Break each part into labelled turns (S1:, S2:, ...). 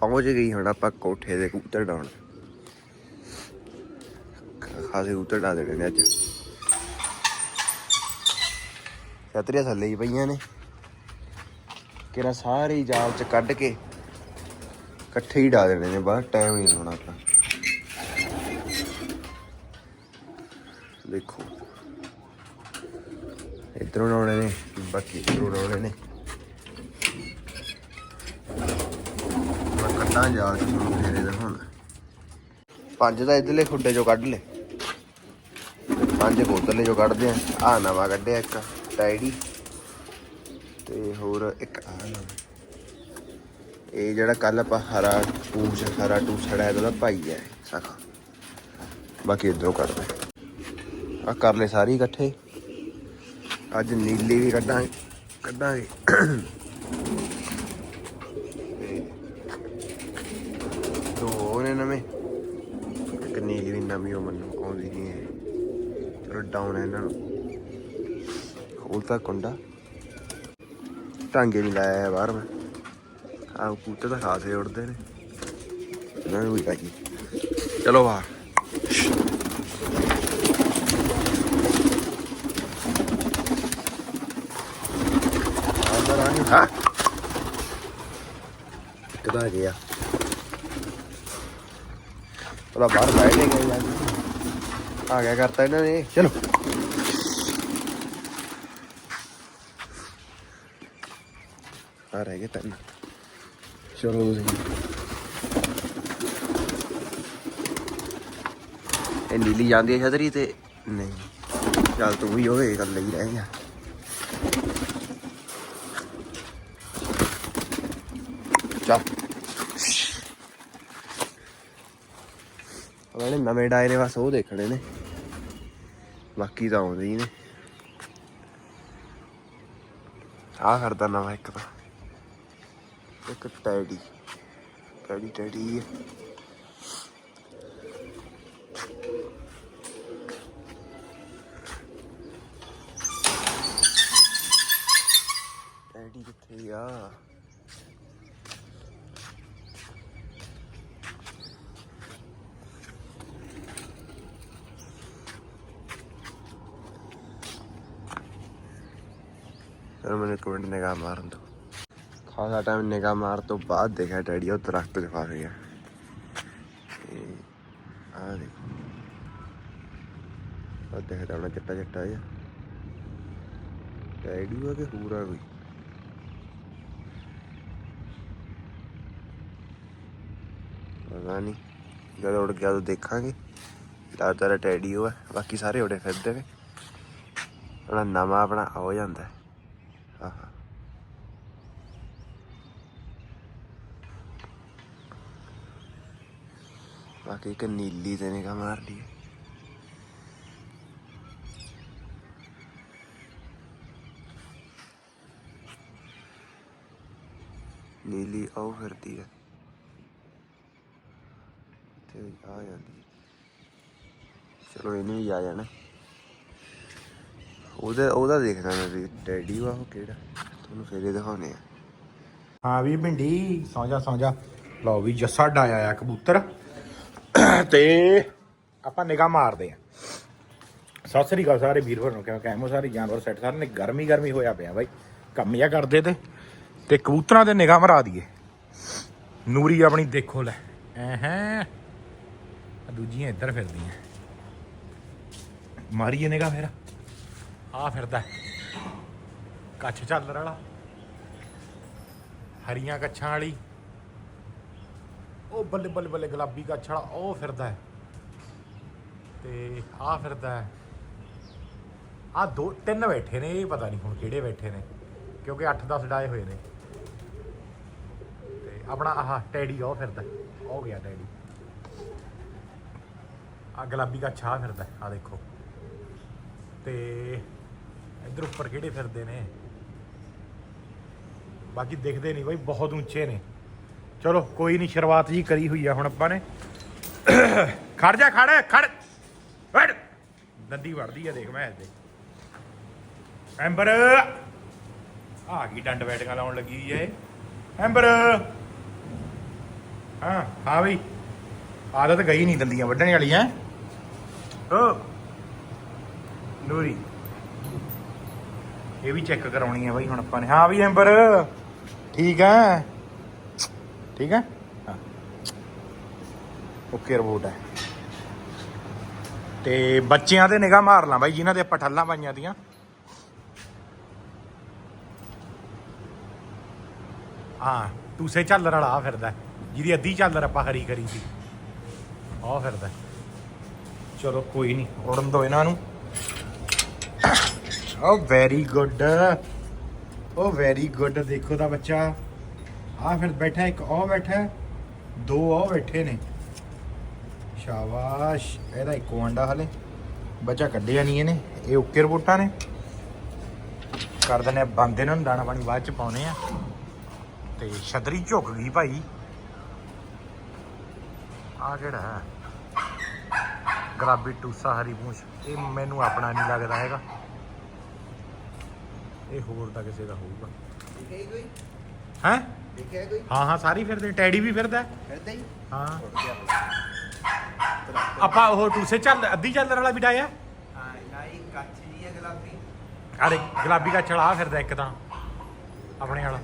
S1: ਪਹੁੰਚ ਗਈ ਹੁਣ ਆਪਾਂ ਕੋਠੇ ਦੇ ਕਬੂਤਰ ਡਾਉਣ। ਖਾਸੇ ਕਬੂਤਰ ਡਾ ਦੇਣੇ ਨੇ ਅੱਜ। ਛਤਰੀਆਂ ਥੱਲੇ ਹੀ ਪਈਆਂ ਨੇ। ਕਿਰਾ ਸਾਰੇ ਜਾਲ ਚ ਕੱਢ ਕੇ ਇਕੱਠੇ ਹੀ ਡਾ ਦੇਣੇ ਨੇ, ਬਾਹਰ ਟਾਈਮ ਨਹੀਂ ਲਾਉਣਾ ਆਪਾਂ। ਦੇਖੋ। ਇਧਰੋਂ ਲਾਉਣੇ ਨੇ, ਬਾਕੀ ਇਧਰੋਂ ਲਾਉਣੇ ਨੇ ਮੈਂ ਕੱਢਾਂ ਜਾਲ ਚ ਤੁਹਾਨੂੰ ਫੇਰੇ ਦਾ ਪੰਜ ਤਾਂ ਇਧਰਲੇ ਖੁੱਡੇ ਚੋਂ ਕੱਢ ਲੈ। ਪੰਜ ਬੋਤਲੇ ਚੋਂ ਕੱਢਦੇ ਆ। ਆ ਨਵਾਂ ਕੱਢਿਆ ਇੱਕ ਟਾਈਡੀ ਤੇ ਹੋਰ ਇੱਕ ਆ ਨਵਾਂ। ਇਹ ਜਿਹੜਾ ਕੱਲ ਆਪਾਂ ਹਰਾ ਟੂਸ ਹਰਾ ਟੂਸ ਛੜਿਆ ਉਹਦਾ ਭਾਈ ਹੈ, ਸਾਖਾ। ਬਾਕੀ ਇਧਰੋਂ ਕੱਢਦੇ। ਆ ਕਰ ਲੈ ਸਾਰੀ ਇਕੱਠੇ। ਅੱਜ ਨੀਲੀ ਵੀ ਕੱਢਾਂਗੇ ਕੱਢਾਂਗੇ ਤੇ ਦੋ ਹੋਰ ਨੇ ਨਵੇਂ ਇੱਕ ਨੀਲੀ ਨਵੀਂ ਉਹ ਮੈਨੂੰ ਆਉਂਦੀ ਨਹੀਂ ਹੈ। ਚਲੋ ਡਾਊਨ ਹੈ ਇਹਨਾਂ ਨੂੰ। ਖੋਲਤਾ ਕੁੰਡਾ। ਟਾਂਗੇ ਨਹੀਂ ਲਾਇਆ ਹੈ ਬਾਹਰ ਮੈਂ। ਆਹ ਕੂਤੇ ਤਾਂ ਖਾਸੇ ਉੜਦੇ ਨੇ। ਇਹਨਾਂ ਨੂੰ ਵੀ ਲਾਈਏ ਚਲੋ ਬਾਹਰ। ਹਾਂ। ਕਿਦਾਂ ਗਿਆ। ਉਹਦਾ ਬਾਹਰ ਬੈਠ ਗਿਆ ਯਾਰ ਆ ਗਿਆ ਕਰਤਾ ਇਹਨਾਂ ਨੇ। ਚਲੋ। ਆ ਰਹਿ ਗਏ ਤਿੰਨ। ਚਲੋ ਤੁਸੀਂ ਇਹ ਨੀਲੀ ਜਾਂਦੀ ਹੈ ਛਤਰੀ ਤੇ। ਨਹੀਂ। ਚੱਲ ਤੂੰ ਵੀ ਹੋਵੇ ਗੱਲ ਹੀ ਰਹਿ ਗਿਆ ਚੱਲ। ਉਹਨਾਂ ਨੇ, ਨਵੇਂ ਡਾਇਰੇ ਬਸ ਉਹ ਦੇਖਣੇ ਨੇ। ਬਾਕੀ ਤਾਂ ਆਉਂਦੇ ਹੀ ਨੇ। ਆ ਕਰਦਾ ਨਵਾਂ ਇੱਕ ਤਾਂ। ਇੱਕ ਟੈਡੀ। ਟੈਡੀ ਟੈਡੀ ਟੈਡੀ ਕਿੱਥੇ ਆ? ਫਿਰ ਮੈਨੂੰ ਇੱਕ ਮਿੰਟ ਨਿਗਾਹ ਮਾਰਨ ਦੋ ਖਾਸਾ ਟਾਈਮ ਨਿਗਾਹ ਮਾਰ ਤੋਂ ਬਾਅਦ ਦੇਖਿਆ ਡੈਡੀ ਉਹ ਦਰਖਤ 'ਚ ਫਸ ਗਿਆ ਆ ਦੇਖੋ ਉਹ ਦੇਖਦਾ ਹੁਣ ਚਿੱਟਾ ਚਿੱਟਾ ਜਿਹਾ ਡੈਡੀ ਆ ਕਿ ਪੂਰਾ ਕੋਈ ਪਤਾ ਨਹੀਂ ਜਦੋਂ ਉੜ ਗਿਆ ਤਾਂ ਦੇਖਾਂਗੇ ਲੱਗਦਾ ਟੈਡੀ ਉਹ ਹੈ ਬਾਕੀ ਸਾਰੇ ਉੜੇ ਫਿਰਦੇ ਨੇ ਉਹਨਾਂ ਨਵਾਂ ਆਪਣਾ ਹੋ ਜਾਂਦਾ ਹੈ ਆਹਾ ਬਾਕੀ ਇੱਕ ਨੀਲੀ ਤੇ ਨਿਗਾਹ ਮਾਰ ਲਈ ਨੀਲੀ ਆਉ ਫਿਰਦੀ ਹੈ ਤੇ ਆ ਜਾਂਦੀ ਹੈ। ਚਲੋ ਇਹਨੂੰ ਵੀ ਜਾਣਾ ਉਹਦਾ ਉਹਦਾ ਦੇਖਦਾ ਮੈਂ ਵੀ, ਡੈਡੀ ਵਾ ਉਹ ਕਿਹੜਾ? ਤੁਹਾਨੂੰ ਫੇਰੇ ਦਿਖਾਉਣੇ ਆ।
S2: ਹਾਂ ਵੀ ਭਿੰਡੀ, ਸੌਂ ਜਾ ਸੌਂ ਜਾ। ਲਓ ਵੀ ਜੱਸਾ ਡਾਇਆ ਆ ਕਬੂਤਰ। ਤੇ ਆਪਾਂ ਨਿਗਾਹ ਮਾਰਦੇ ਆ। ਸਤਿ ਸ੍ਰੀ ਅਕਾਲ ਸਾਰੇ ਵੀਰ ਭਰਾ ਨੂੰ, ਕਿਵੇਂ ਕਾਇਮੋ ਸਾਰੇ ਜਾਨਵਰ ਸੈੱਟ ਸਾਰੇ ਨੇ ਗਰਮੀ ਗਰਮੀ ਹੋਇਆ ਪਿਆ ਬਾਈ। ਕੰਮ ਜਿਹਾ ਕਰਦੇ ਤੇ। ਤੇ ਕਬੂਤਰਾਂ ਤੇ ਨਿਗਾਹ ਮਰਾ ਦਈਏ। ਨੂਰੀ ਆਪਣੀ ਦੇਖੋ ਲੈ। ਐਹਾਂ। ਦੂਜੀਆਂ ਇੱਧਰ ਫਿਰਦੀਆਂ। ਮਾਰੀਏ ਨਿਗਾਹ ਫੇਰ। ਆ ਫਿਰਦਾ ਕੱਛ ਚੱਲਰ ਵਾਲਾ। ਹਰੀਆਂ ਕੱਛਾਂ ਵਾਲੀ। ਉਹ ਬੱਲੇ ਬੱਲੇ ਬੱਲੇ ਗੁਲਾਬੀ ਕੱਛ ਵਾਲਾ, ਉਹ ਫਿਰਦਾ ਤੇ ਆ ਫਿਰਦਾ ਹੈ। ਆ ਦੋ, ਤਿੰਨ ਬੈਠੇ ਨੇ, ਇਹ ਪਤਾ ਨਹੀਂ ਹੁਣ ਕਿਹੜੇ ਬੈਠੇ ਨੇ, ਕਿਉਂਕਿ 8-10 ਡਾਏ ਹੋਏ ਨੇ। ਤੇ ਆਪਣਾ ਆਹ ਟੈਡੀ, ਉਹ ਫਿਰਦਾ ਉਹ ਗਿਆ ਟੈਡੀ। ਆ ਗੁਲਾਬੀ ਕੱਛ ਆ ਫਿਰਦਾ ਆ ਦੇਖੋ। ਤੇ ਇਧਰ ਉੱਪਰ ਕਿਹੜੇ ਫਿਰਦੇ ਨੇ? ਬਾਕੀ ਦਿਖਦੇ ਨਹੀਂ ਬਾਈ, ਬਹੁਤ ਉੱਚੇ ਨੇ। ਚਲੋ, ਕੋਈ ਨਹੀਂ, ਸ਼ੁਰੂਆਤ ਜੀ ਕਰੀ ਹੋਈ ਆ ਹੁਣ ਆਪਾਂ ਨੇ। ਖੜ ਜਾ, ਖੜ ਖੜ। ਹਟ ਦੰਦੀ ਵੜਦੀ ਆ, ਦੇਖ ਮੈਂ ਦੇ ਐਂਬਰ। ਆ ਗਈ, ਡੰਡ ਬੈਟੀਆਂ ਲਾਉਣ ਲੱਗੀ ਹੋਈ ਏ ਐਂਬਰ। ਹਾਂ ਹਾਂ ਬਈ। ਆਦਤ ਗਈ ਨਹੀਂ ਦੰਦੀਆਂ ਵੱਢਣ ਵਾਲੀ, ਹੈ। ਓ। ਨੂਰੀ। ਇਹ ਵੀ ਚੈੱਕ ਕਰਾਉਣੀ ਹੈ ਬਾਈ ਹੁਣ ਆਪਾਂ ਨੇ। ਹਾਂ ਵੀ ਐਂਬਰ, ਠੀਕ ਹੈ ਠੀਕ ਹੈ ਹਾਂ। ਓਕੇ, ਰਿਪੋਰਟ ਹੈ ਤੇ ਬੱਚਿਆਂ ਤੇ ਨਿਗਾਹ ਮਾਰ ਲਾਂ ਬਾਈ, ਜਿਨ੍ਹਾਂ ਦੇ ਆਪਾਂ ਠੱਲਾਂ ਪਾਈਆਂ ਦੀਆਂ। ਹਾਂ ਟੂਸੇ ਝੱਲਰ ਵਾਲਾ ਆ ਫਿਰਦਾ। ਜਿਹਦੀ ਅੱਧੀ ਝੱਲਰ ਆਪਾਂ ਹਰੀ ਕਰੀ ਸੀ। ਆ ਫਿਰਦਾ। ਚਲੋ, ਕੋਈ ਨਹੀਂ ਉੜਨ ਦੋ ਇਹਨਾਂ ਨੂੰ। Oh very good oh very good ਦੇਖੋ ਤਾਂ ਬੱਚਾ। ਆ ਫਿਰ ਬੈਠਾ, ਇੱਕ ਉਹ ਬੈਠਾ, ਦੋ ਉਹ ਬੈਠੇ ਨੇ। ਸ਼ਾਬਾਸ਼। ਇਹਦਾ ਇੱਕੋ ਅੰਡਾ ਹਲੇ। ਬੱਚਾ ਕੱਢਿਆ ਨਹੀਂ ਇਹਨੇ। ਇਹ ਓਕੇ ਰਿਪੋਰਟਾਂ ਨੇ। ਕਰ ਦਿੰਦੇ ਆ ਬੰਦ ਇਹਨਾਂ ਨੂੰ, ਦਾਣਾ ਪਾਣੀ ਬਾਅਦ ਚ ਪਾਉਨੇ ਆ। ਤੇ ਛਤਰੀ ਝੁਕ ਗਈ ਭਾਈ। ਆ ਕਿਹੜਾ ਹੈ? ਗੁਲਾਬੀ ਟੂਸਾ ਹਰੀ ਪੂੰਛ। ਇਹ ਮੈਨੂੰ ਆਪਣਾ ਨਹੀਂ ਲੱਗਦਾ ਹੈਗਾ। ਇਹ ਹੋਰ ਤਾਂ ਕਿਸੇ ਦਾ ਹੋਊਗਾ।
S1: ਦੇਖਿਆ ਕੋਈ?
S2: ਹੈ?
S1: ਦੇਖਿਆ ਕੋਈ?
S2: ਹਾਂ ਹਾਂ ਸਾਰੀ ਫਿਰਦੇ ਟੈਡੀ ਵੀ ਫਿਰਦਾ।
S1: ਫਿਰਦਾ ਹੀ?
S2: ਹਾਂ। ਆਪਾਂ ਉਹ ਟੂਸੇ ਚੱਲ ਅੱਧੀ ਚੱਲਣ ਵਾਲਾ ਵੀ ਡਾਇਆ
S1: ਹਾਂ ਨਾਈ ਕੱਚ ਜੀ ਹੈ ਗੁਲਾਬੀ।
S2: ਅਰੇ ਗੁਲਾਬੀ ਦਾ ਫਿਰਦਾ ਇੱਕ ਤਾਂ ਆਪਣੇ ਵਾਲਾ।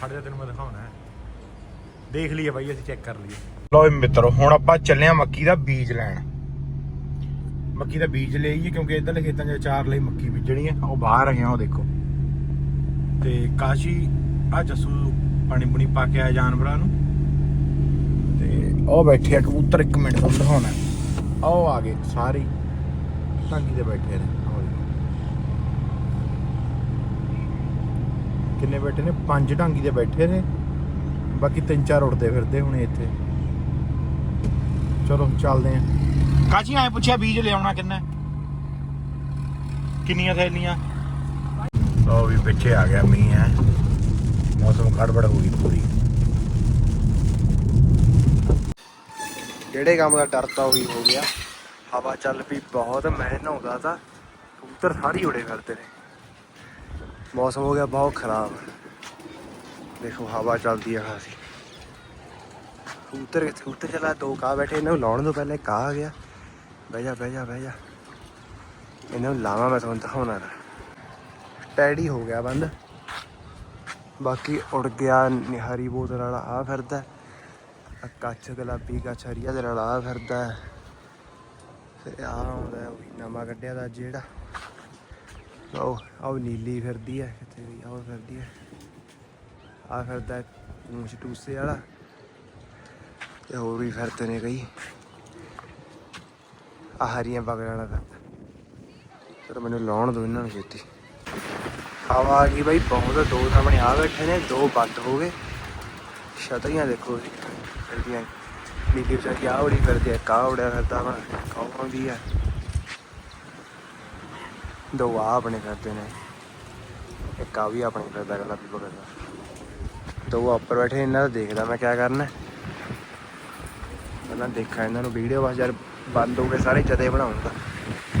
S2: ਖੜ ਜਾ ਤੈਨੂੰ ਮੈਂ ਦਿਖਾਉਣਾ ਹੈ। ਦੇਖ ਲਈਏ ਬਾਈ ਅਸੀਂ ਚੈੱਕ ਕਰ ਲਈਏ। ਲਓ ਮਿੱਤਰੋ ਹੁਣ ਆਪਾਂ ਚੱਲੇ ਆ ਮੱਕੀ ਦਾ ਬੀਜ ਲੈਣ। ਮੱਕੀ ਦਾ ਬੀਜ ਲੈ ਆਈਏ, ਕਿਉਂਕਿ ਇਧਰਲੇ ਖੇਤਾਂ 'ਚ ਚਾਰ ਲਈ ਮੱਕੀ ਬੀਜਣੀ ਹੈ। ਉਹ ਬਾਹਰ ਆਏ ਆ, ਉਹ ਦੇਖੋ। ਤੇ ਕਾਸ਼ੀ, ਆ ਜੱਸੂ ਪਾਣੀ ਪੁਣੀ ਪਾ ਕੇ ਆਇਆ ਜਾਨਵਰਾਂ ਨੂੰ। ਤੇ ਉਹ ਬੈਠੇ ਆ, ਕਬੂਤਰ ਇੱਕ ਮਿੰਟ ਤੋਂ ਦਿਖਾਉਣਾ। ਉਹ ਆ ਗਏ, ਸਾਰੇ ਟਾਂਗੀ ਤੇ ਬੈਠੇ ਨੇ ਕਿੰਨੇ ਬੈਠੇ ਨੇ? ਪੰਜ ਢਾਂਗੀ ਤੇ ਬੈਠੇ ਨੇ। ਬਾਕੀ ਤਿੰਨ ਚਾਰ ਉੜਦੇ ਫਿਰਦੇ ਹੁਣੇ ਇੱਥੇ। ਚਲੋ, ਚੱਲਦੇ ਆਂ। ਕਾਜੀ ਆਏ ਪੁੱਛਿਆ ਬੀਜ ਲਿਆਉਣਾ ਕਿੰਨਾ? ਕਿੰਨੀਆਂ ਥੈਲੀਆਂ ਲਓ ਵੀ ਪਿੱਛੇ ਆ ਗਿਆ ਮੀਂਹ ਹੈ। ਮੌਸਮ ਗੜਬੜ ਹੋ ਗਈ ਪੂਰੀ।
S1: ਜਿਹੜੇ ਕੰਮ ਦਾ ਡਰ ਤਾਂ ਉਹੀ ਹੋ ਗਿਆ। ਹਵਾ ਚੱਲ ਪਈ ਬਹੁਤ ਮੈਂ ਨਹਾਉਂਦਾ ਤਾਂ ਕਬੂਤਰ ਸਾਰੇ ਹੀ ਉੜੇ ਫਿਰਦੇ ਨੇ। ਮੌਸਮ ਹੋ ਗਿਆ ਬਹੁਤ ਖਰਾਬ। ਦੇਖੋ ਹਵਾ ਚੱਲਦੀ ਆ ਖਾਸੀ। ਕਬੂਤਰ ਕਿੱਥੇ ਕਬੂਤਰ ਚਲਾ ਦੋ ਕਾ ਬੈਠੇ ਇਹਨਾਂ ਨੂੰ ਲਾਉਣ ਤੋਂ ਪਹਿਲੇ ਕਾ ਆ ਗਿਆ। ਬਹਿ ਜਾ ਬਹਿ ਜਾ ਬਹਿ ਜਾ। ਇਹਨਾਂ ਨੂੰ ਲਾਵਾਂ ਮੈਂ ਤੁਹਾਨੂੰ ਦਿਖਾਉਣਾ ਟੈਡੀ ਹੋ ਗਿਆ ਬੰਦ। ਬਾਕੀ ਉੜ ਗਿਆ ਨਿਹਾਰੀ ਬੋਤਲ ਵਾਲਾ ਆ ਫਿਰਦਾ। ਆਹ ਕੱਚ ਗੁਲਾਬੀ, ਕੱਚ ਹਰੀਆ ਦੇ ਨਾਲ ਆ ਫਿਰਦਾ। ਹੈ। ਆ ਆਉਂਦਾ ਨਵਾਂ ਕੱਢਿਆ ਦਾ ਜਿਹੜਾ। ਉਹ ਉਹ ਨੀਲੀ ਫਿਰਦੀ ਹੈ ਕਿੱਥੇ ਗਈ ਆਹ ਫਿਰਦੀ ਹੈ। ਆ ਫਿਰਦਾ ਮੂੰਹ ਟੂਸੇ ਵਾਲਾ। ਤੇ ਹੋਰ ਵੀ ਫਿਰਦੇ ਨੇ ਕਈ। ਆ ਹਰੀਆਂ ਬਗੜਾਂ ਵਾਲਾ ਫਿਰਦਾ ਚਲੋ ਮੈਨੂੰ ਲਾਉਣ ਦੋ ਇਹਨਾਂ ਨੂੰ ਛੇਤੀ। ਹਵਾ ਆ ਗਈ ਬਾਈ, ਬਹੁਤ ਦੋ ਸਾਹਮਣੇ ਆ ਬੈਠੇ ਨੇ, ਦੋ ਬੰਦ ਹੋ ਗਏ। ਛਤਰੀਆਂ ਦੇਖੋ ਜੀ ਨੀਲੀ ਵਿਚਾਰੀ ਆ ਉੜੀ ਫਿਰਦੀ ਹੈ ਕਾ ਉੜਿਆ ਫਿਰਦਾ ਵਾ ਕੌਣ ਆਉਂਦੀ ਹੈ ਦੋ ਆ ਆਪਣੇ ਕਰਦੇ ਨੇ, ਇੱਕ ਆ ਵੀ ਆਪਣੇ ਕਰਦਾ ਗੱਲਾਂ ਵੀ ਪਕੜਦਾ ਦੋ ਉੱਪਰ ਬੈਠੇ, ਇਹਨਾਂ ਦਾ ਦੇਖਦਾ ਮੈਂ ਕਿਆ ਕਰਨਾ। ਪਹਿਲਾਂ ਦੇਖਾਂ ਇਹਨਾਂ ਨੂੰ ਵੀਡੀਓ, ਬਸ ਯਾਰ ਬੰਦ ਹੋ ਗਏ ਸਾਰੇ, ਜਦੇ ਬਣਾਉਂਗਾ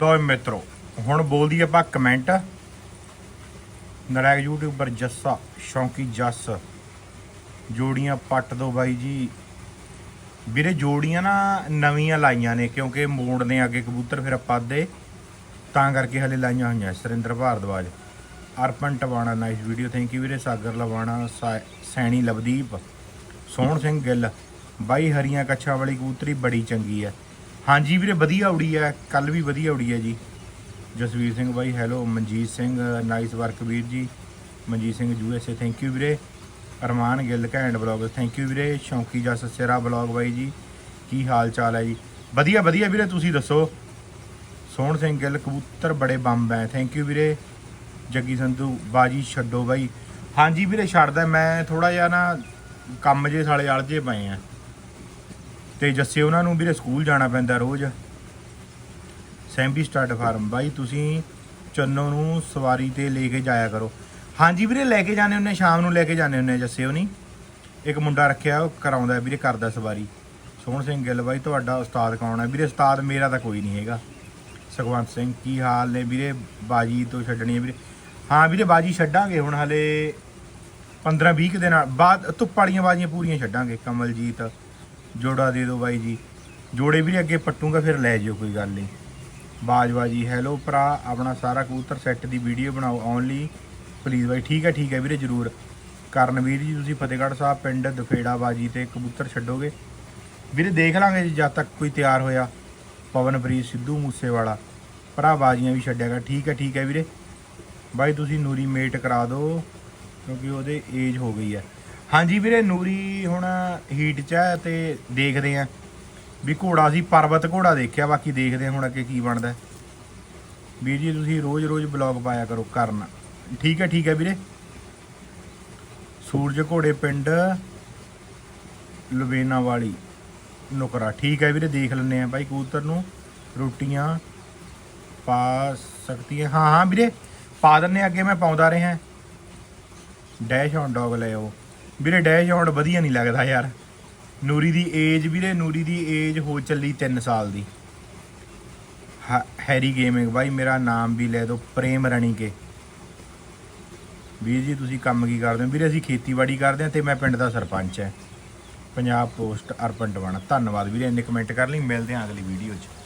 S2: ਲੋ ਮਿੱਤਰੋ, ਹੁਣ ਬੋਲਦੀ ਆਪਾਂ ਕਮੈਂਟ ਨਰੈਕ ਯੂਟਿਊਬਰ ਜੱਸਾ, ਸ਼ੌਂਕੀ ਜੱਸ। ਜੋੜੀਆਂ ਪੱਟ ਦੋ ਬਾਈ ਜੀ। ਵੀਰੇ ਜੋੜੀਆਂ ਨਾ ਨਵੀਆਂ ਲਾਈਆਂ ਨੇ, ਕਿਉਂਕਿ ਮੋੜਨੇ ਨੇ ਅੱਗੇ ਕਬੂਤਰ ਫਿਰ ਆਪਾਂ ਦੇ ਤਾਂ ਕਰਕੇ ਹਲੇ ਲਾਈਆਂ ਹੋਈਆਂ Surinder Bhardwaj. Arpan Tiwana nice video thank you ਵੀਰੇ। ਸਾਗਰ ਲਵਾਣਾ ਸੈਣੀ ਲਵਦੀਪ। ਸੋਹਣ ਸਿੰਘ ਗਿੱਲ। ਬਾਈ ਹਰੀਆਂ ਕੱਛਾਂ ਵਾਲੀ ਕਬੂਤਰੀ ਬੜੀ ਚੰਗੀ ਹੈ। ਹਾਂਜੀ ਵੀਰੇ, ਵਧੀਆ ਉੜੀ ਹੈ। ਕੱਲ ਵੀ ਵਧੀਆ ਉੜੀ ਹੈ ਜੀ। ਜਸਵੀਰ ਸਿੰਘ ਬਾਈ hello Manjit Singh nice work ਵੀਰ ਜੀ। Manjit Singh U S A thank you ਵੀਰੇ। ਅਰਮਾਨ ਗਿੱਲ ਘੈਂਡ ਬਲੌਗ ਥੈਂਕ ਯੂ ਵੀਰੇ। ਸ਼ੌਂਕੀ ਜਸ ਸਿਰਾ ਬਲੌਗ ਬਾਈ ਜੀ। ਕੀ ਹਾਲ ਚਾਲ ਹੈ ਜੀ? ਵਧੀਆ ਵਧੀਆ ਵੀਰੇ, ਤੁਸੀਂ ਦੱਸੋ? ਸੋਹਣ ਸਿੰਘ ਗਿੱਲ, ਕਬੂਤਰ ਬੜੇ ਬੰਬ ਹੈ। ਥੈਂਕ ਯੂ ਵੀਰੇ। ਜੱਗੀ ਸੰਧੂ, ਬਾਜੀ ਛੱਡੋ ਬਾਈ। ਹਾਂਜੀ ਵੀਰੇ, ਛੱਡਦਾ। ਮੈਂ ਥੋੜਾ ਜਿਹਾ ਨਾ ਕੰਮ ਜੇ ਸਾਲੇ ਅਲਝੇ ਪਏ ਆ। ਤੇ ਜੱਸੇ ਉਹਨਾਂ ਨੂੰ ਵੀਰੇ ਸਕੂਲ ਜਾਣਾ ਪੈਂਦਾ ਰੋਜ਼। Sampi start farm. ਬਾਈ, ਤੁਸੀਂ ਚੰਨੋ ਨੂੰ ਸਵਾਰੀ ਤੇ ਲੈ ਕੇ ਜਾਇਆ ਕਰੋ। ਹਾਂਜੀ ਵੀਰੇ, ਲੈ ਕੇ ਜਾਂਦੇ ਹੁੰਨੇ ਸ਼ਾਮ ਨੂੰ ਲੈ ਕੇ ਜਾਂਦੇ ਹੁੰਨੇ ਜੱਸੇ ਹੋਣੀ। ਇੱਕ ਮੁੰਡਾ ਰੱਖਿਆ, ਉਹ ਕਰਾਉਂਦਾ ਵੀਰੇ, ਕਰਦਾ ਸਵਾਰੀ। ਸੋਹਣ ਸਿੰਘ ਗਿੱਲ ਬਾਈ, ਤੁਹਾਡਾ ਉਸਤਾਦ ਕੌਣ ਹੈ? ਵੀਰੇ, ਉਸਤਾਦ ਮੇਰਾ ਤਾਂ ਕੋਈ ਨਹੀਂ ਹੈਗਾ। ਸੁਖਵੰਤ ਸਿੰਘ, ਕੀ ਹਾਲ ਨੇ ਵੀਰੇ? ਬਾਜੀ ਤੋਂ ਛੱਡਣੀ ਹੈ ਵੀਰੇ। ਹਾਂ ਵੀਰੇ, ਬਾਜੀ ਛੱਡਾਂਗੇ ਹੁਣ ਹਲੇ 15 20 ਦਿਨਾਂ ਬਾਅਦ, ਧੁੱਪ ਵਾਲੀਆਂ ਬਾਜ਼ੀਆਂ ਪੂਰੀਆਂ ਛੱਡਾਂਗੇ, ਕਮਲਜੀਤ। ਜੋੜਾ ਦੇ ਦਿਓ ਬਾਈ ਜੀ। ਜੋੜੇ ਵੀ ਅੱਗੇ ਪੱਟੂਗਾ, ਫਿਰ ਲੈ ਜਿਓ, ਕੋਈ ਗੱਲ ਨਹੀਂ। ਬਾਜਵਾ ਜੀ ਹੈਲੋ ਭਰਾ, ਆਪਣਾ ਸਾਰਾ ਕਬੂਤਰ ਸੈੱਟ ਦੀ ਵੀਡੀਓ ਬਣਾਓ ਓਨਲੀ ਪਲੀਜ਼ ਬਾਈ, ਠੀਕ ਹੈ ਠੀਕ ਹੈ ਵੀਰੇ, ਜਰੂਰ। ਕਰਨਵੀਰ ਜੀ, ਤੁਸੀਂ ਫਤਿਹਗੜ੍ਹ ਸਾਹਿਬ, ਪਿੰਡ ਦਫੇੜਾ ਬਾਜੀ ਤੇ ਕਬੂਤਰ ਛੱਡੋਗੇ। ਵੀਰੇ, ਦੇਖ ਲਾਂਗੇ ਜੀ, ਜਦ ਤੱਕ ਕੋਈ ਤਿਆਰ ਹੋਇਆ। ਪਵਨਪ੍ਰੀਤ ਸਿੱਧੂ ਮੂਸੇਵਾਲਾ। ਭਰਾ ਬਾਜੀਆਂ ਵੀ ਛੱਡਿਆਗਾ ਠੀਕ ਹੈ ਠੀਕ ਹੈ ਵੀਰੇ। ਬਾਈ, ਤੁਸੀਂ ਨੂਰੀ ਮੇਟ ਕਰਾ ਦਿਓ, ਕਿਉਂਕਿ ਉਹਦੇ ਏਜ ਹੋ ਗਈ ਹੈ। ਹਾਂਜੀ ਵੀਰੇ, ਨੂਰੀ ਹੁਣ ਹੀਟ 'ਚ ਹੈ ਤੇ ਦੇਖਦੇ ਆ ਵੀ ਘੋੜਾ ਸੀ ਪਰਬਤ ਘੋੜਾ ਦੇਖਿਆ, ਬਾਕੀ ਦੇਖਦੇ ਆ ਹੁਣ ਅੱਗੇ ਕੀ ਬਣਦਾ। ਵੀਰ ਜੀ, ਤੁਸੀਂ ਰੋਜ਼-ਰੋਜ਼ ਬਲੌਗ ਪਾਇਆ ਕਰੋ ਕਰਨ। ਠੀਕ ਹੈ ਠੀਕ ਹੈ ਵੀਰੇ। ਸੂਰਜ ਘੋੜੇ ਪਿੰਡ ਲੁਬੇਨਾ ਵਾਲੀ ਨੁਕਰਾ। ਠੀਕ ਹੈ ਵੀਰੇ, ਦੇਖ ਲੈਂਦੇ ਆ ਭਾਈ ਕਬੂਤਰ ਨੂੰ। ਰੋਟੀਆਂ ਪਾ ਸਕਦੀ ਹੈ। ਹਾਂ ਹਾਂ ਵੀਰੇ, ਪਾ ਦਿੰਨੇ ਅੱਗੇ ਮੈਂ ਪਾਉਂਦਾ ਰਿਹਾ। ਡੈਸ਼ ਔਨ ਡੌਗ ਲੈ ਆਓ। ਵੀਰੇ ਡੈਸ਼ ਔਨ ਵਧੀਆ ਨਹੀਂ ਲੱਗਦਾ ਯਾਰ। ਨੂਰੀ ਦੀ ਏਜ ਵੀਰੇ, ਨੂਰੀ ਦੀ ਏਜ ਹੋ ਚੱਲੀ 3 ਸਾਲ ਦੀ। ਹ- ਹੈਰੀ ਗੇਮਿੰਗ ਬਾਈ ਮੇਰਾ ਨਾਮ ਵੀ ਲੈ ਦਿਓ ਪ੍ਰੇਮ ਰਣੀ ਕੇ। ਵੀਰ ਜੀ, ਤੁਸੀਂ ਕੰਮ ਕੀ ਕਰਦੇ ਹੋ? ਵੀਰੇ ਅਸੀਂ ਖੇਤੀਬਾੜੀ ਕਰਦੇ ਹਾਂ ਤੇ ਮੈਂ ਪਿੰਡ ਦਾ ਸਰਪੰਚ ਹਾਂ। ਪੰਜਾਬ ਪੋਸਟ ਅਰਪਨ ਟਵਾਣਾ। ਧੰਨਵਾਦ ਵੀਰੇ, ਇੰਨੇ ਕਮੈਂਟ ਕਰ ਲਈ, ਮਿਲਦੇ ਹਾਂ ਅਗਲੀ ਵੀਡੀਓ 'ਚ।